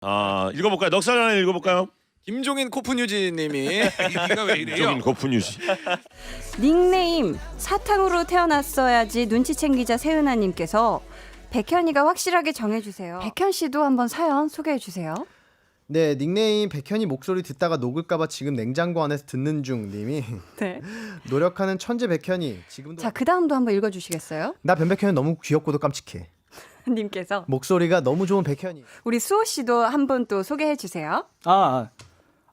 아 읽어볼까요? 넉살 하나 읽어볼까요? 김종인 코프뉴지님이 이가 왜 이래요? 저긴 거푸뉴시. 닉네임 사탕으로 태어났어야지 눈치 챙기자 세은아님께서 백현이가 확실하게 정해주세요. 백현 씨도 한번 사연 소개해 주세요. 네 닉네임 백현이 목소리 듣다가 녹을까봐 지금 냉장고 안에서 듣는 중 님이 네. 노력하는 천재 백현이 지금도 자, 그 다음도 한번 읽어주시겠어요? 나 변백현이 너무 귀엽고도 깜찍해 님께서 목소리가 너무 좋은 백현이 우리 수호 씨도 한 번 또 소개해 주세요. 아,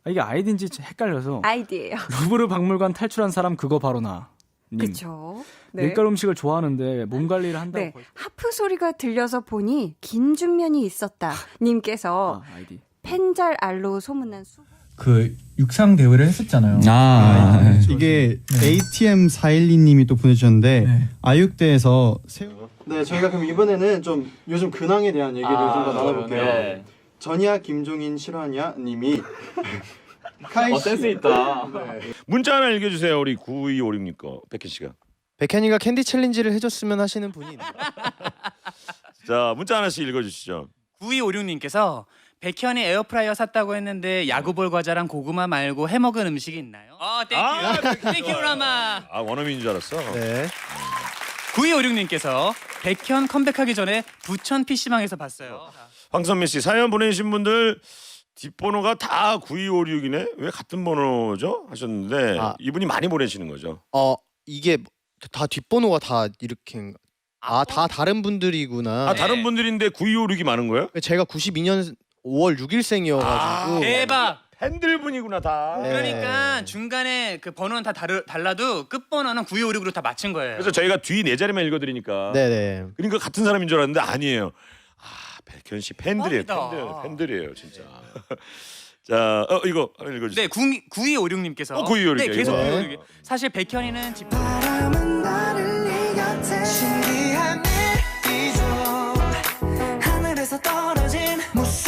아, 이게 아이디인지 헷갈려서 아이디예요. 루브르 박물관 탈출한 사람 그거 바로 나. 님. 그렇죠. 네. 밀가루 음식을 좋아하는데 몸 관리를 한다고 네. 하프 소리가 들려서 보니 긴준면이 있었다. 님께서 아, 아이디. 펜잘 알로 소문난 수. 그 육상 대회를 했었잖아요. 아, 네. 이게 네. ATM 412님이 또 보내주셨는데 네. 아육대에서 새우. 네, 저희가 그럼 이번에는 좀 요즘 근황에 대한 얘기를 좀더 나눠볼게요. 네. 전이야 김종인 실화냐님이 카이 씨. 있다. 문자 하나 읽어주세요. 우리 9256님 거 백현 씨가. 백현이가 캔디 챌린지를 해줬으면 하시는 분이 있네요. 자 문자 하나씩 읽어주시죠. 9256님께서 백현이 에어프라이어 샀다고 했는데 야구볼 과자랑 고구마 말고 해먹은 음식이 있나요? 어, 땡큐. 아, 땡큐 라마. 아 원어민인 줄 알았어. 네 9256님께서 백현 컴백하기 전에 부천 PC방에서 봤어요. 황선미 씨 사연 보내주신 분들 뒷번호가 다 9256이네. 왜 같은 번호죠? 하셨는데 아. 이분이 많이 보내시는 거죠. 어 이게 다 뒷번호가 다 이렇게 아 다 다른 분들이구나 아 다른 분들인데 9256이 많은 거예요? 제가 92년 5월 6일생이어가지고 아, 대박. 팬들분이구나 다. 네. 그러니까 중간에 그 번호는 다 다르, 달라도 끝 번호는 9256으로 다 맞춘 거예요. 그래서 저희가 뒤 네 자리만 읽어드리니까. 네네 그러니까 같은 사람인 줄 알았는데 아니에요. 아 백현 씨 팬들이에요. 팬들, 팬들이에요 진짜. 네. 자, 어 이거 읽어주세요. 네, 9, 9256님께서. 어, 9256 네, 계속 이거. 9256. 사실 백현이는 집 하늘에서 떨어진 무슨